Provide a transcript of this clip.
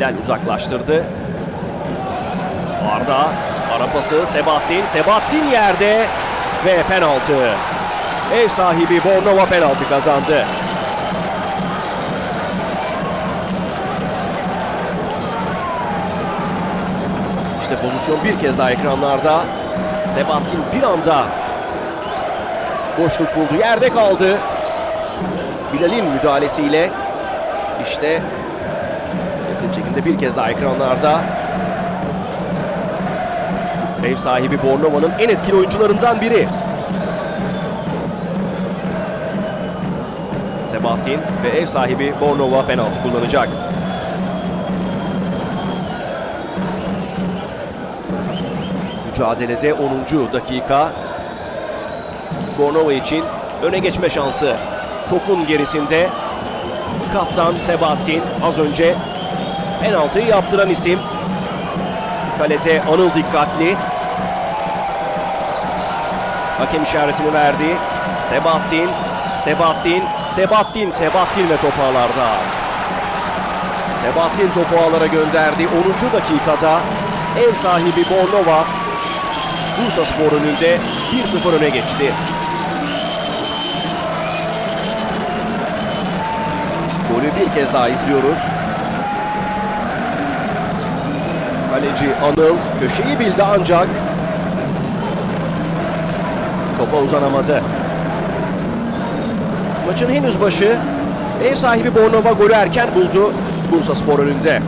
Bilal uzaklaştırdı. Arda arapası Sebahattin. Sebahattin yerde ve penaltı. Ev sahibi Bornova penaltı kazandı. İşte pozisyon bir kez daha ekranlarda. Sebahattin bir anda boşluk buldu. Yerde kaldı. Bilal'in müdahalesiyle işte yakın şekilde bir kez daha ekranlarda. Ev sahibi Bornova'nın en etkili oyuncularından biri. Sebahattin ve ev sahibi Bornova penaltı kullanacak. Mücadelede 10. dakika. Bornova için öne geçme şansı. Topun gerisinde kaptan Sebahattin az önce penaltıyı yaptıran isim. Kalede Anıl dikkatli. Hakem işaretini verdi. Sebahattin, Sebahattin, Sebahattin, Sebahattin ve top ağlarda. Sebahattin topu ağlara gönderdi. 10. dakikada ev sahibi Bornova Bursa Spor önünde 1-0 öne geçti. Golü bir kez daha izliyoruz. Kaleci Anıl köşeyi bildi ancak topa uzanamadı. Maçın henüz başı ev sahibi Bornova golü erken buldu Bursa Spor önünde.